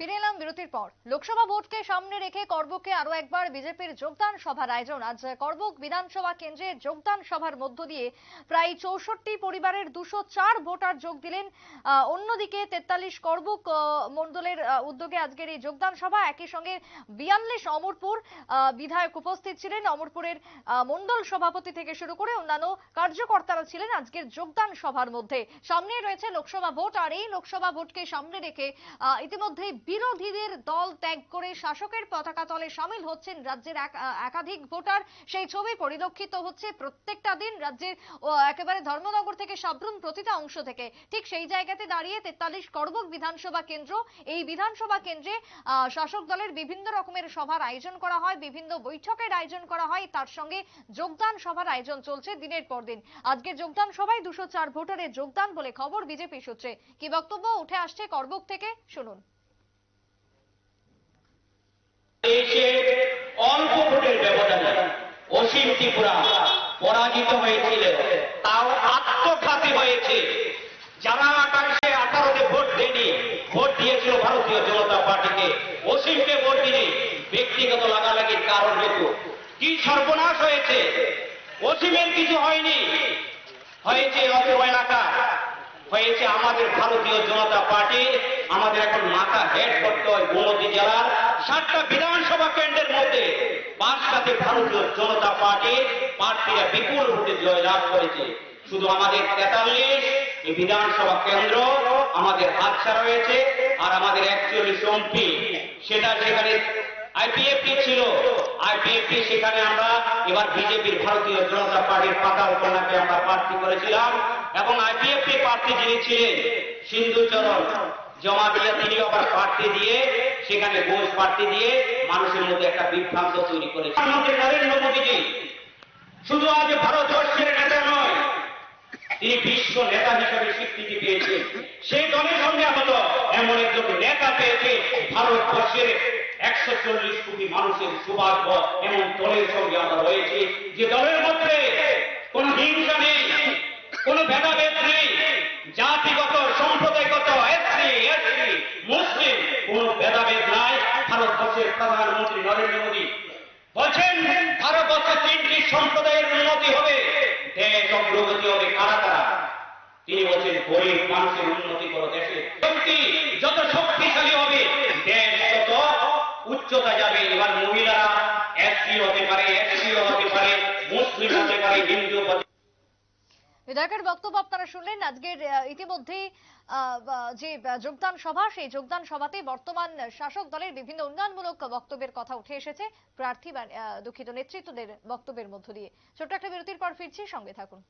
ফিরে এলাম বিরতির পর। লোকসভা ভোটকে সামনে রেখে করবকে আরও একবার বিজেপির যোগদান সভার আয়োজন। আজ করবক বিধানসভা কেন্দ্রে যোগদান সভার মধ্য দিয়ে প্রায় চৌষট্টি পরিবারের দুশো চার ভোটার যোগ দিলেন। অন্যদিকে তেতাল্লিশ করবক মন্ডলের উদ্যোগে আজকের এই যোগদান সভা। একই সঙ্গে বিয়াল্লিশ অমরপুর বিধায়ক উপস্থিত ছিলেন। অমরপুরের আহ, মণ্ডল সভাপতি থেকে শুরু করে অন্যান্য কার্যকর্তারা ছিলেন আজকের যোগদান সভার মধ্যে। সামনে রয়েছে লোকসভা ভোট। আর এই লোকসভা ভোটকে সামনে রেখে আহ, ইতিমধ্যে বিরোধীদের দল ত্যাগ করে শাসকের পতাকা তলে সামিল হচ্ছেন রাজ্যের এক- একাধিক ভোটার। সেই ছবি পরিলক্ষিত হচ্ছে প্রত্যেকটা দিন রাজ্যের একেবারে ধর্মনগর থেকে সাবরুম প্রতিটা অংশ থেকে। ঠিক সেই জায়গাতে দাঁড়িয়ে তেতাল্লিশ করবক বিধানসভা কেন্দ্র। এই বিধানসভা কেন্দ্রে শাসক দলের বিভিন্ন রকমের সভার আয়োজন করা হয়, বিভিন্ন বৈঠকের আয়োজন করা হয়। তার সঙ্গে যোগদান সভার আয়োজন চলছে দিনের পর দিন। আজকে যোগদান সভায় দুশো চার ভোটারের যোগদান বলে খবর বিজেপি সূত্রে। কি বক্তব্য? উঠে আসছে করবক থেকে। শুনুন দেশে অল্প ভোটের ব্যবধানে অসীম ত্রিপুরা পরাজিত হয়েছিল। তাও আত্মঘাতী হয়েছে। যারা আঠাশে আঠারোতে ভোট দেয়নি, ভোট দিয়েছিল ভারতীয় জনতা পার্টিকে। অসীমকে ভোট দিনে ব্যক্তিগত লাগালাগির কারণ হেতু কি সর্বনাশ হয়েছে? অসীমের কিছু হয়নি। হয়েছে অত্র এলাকা। হয়েছে আমাদের ভারতীয় জনতা পার্টি। আমাদের এখন মাথা হেড করতে হয় গোমতী জেলার। সাতটা বিধানসভা কেন্দ্রের মধ্যে। পাঁচটাতে ভারতীয় জনতা পার্টি প্রার্থীরা বিপুল ভোটে জয়লাভ করেছে। শুধু আমাদের তেতাল্লিশ, এই বিধানসভা কেন্দ্র আমাদের হাতছাড়া হয়েছে আর আমাদের একচল্লিশ এমপি সেটা সেখানে আইপিএফটি ছিল আইপিএফটি সেখানে আমরা এবার বিজেপির ভারতীয় জনতা পার্টির পাতা কন্যাকে আমরা প্রার্থী করেছিলাম এবং আইপিএফটি প্রার্থী যিনি ছিলেন সিন্ধুচরণ জমা দিয়ে তিনি আবার প্রার্থী দিয়ে সেখানে ঘোষ প্রার্থী দিয়ে মানুষের মধ্যে একটা বিভ্রান্ত তৈরি করেছে। প্রধানমন্ত্রী নরেন্দ্র মোদীজি, শুধু আজ ভারতবর্ষের নেতা নয়, তিনি বিশ্ব নেতা হিসেবে স্বীকৃতি পেয়েছেন। সেই দলের সঙ্গে আমাদের এমন একজন নেতা পেয়েছে, ভারতবর্ষের একশো চল্লিশ কোটি মানুষের সৌভাগ্য এমন দলের সঙ্গে আমরা রয়েছে। যে দলের মধ্যে কোন হিংসা নেই, কোন ভেদাভেদ নেই, জাতিগত সম্প্রদায়গত এসসি এসটি মুসলিম, কোন ভেদাভেদ ভারতবর্ষের প্রধানমন্ত্রী নরেন্দ্র মোদী বলছেন ভারতবর্ষে তিনটি সম্প্রদায়ের উন্নতি হবে, দেশ অগ্রগতি হবে কারা কারা? তিনি বলছেন, গরিব মানুষের উন্নতি করো বিধায়কের বক্তব্য আপনারা শুনলেন। আজকের ইতিমধ্যেই যে যোগদান সভা, সেই যোগদান সভাতে বর্তমান শাসক দলের বিভিন্ন উন্নয়নমূলক বক্তব্যের কথা উঠে এসেছে। প্রার্থী দুঃখিত নেতৃত্বদের বক্তব্যের মধ্য দিয়ে। ছোট্ট একটা বিরতির পর ফিরছি। সঙ্গে থাকুন।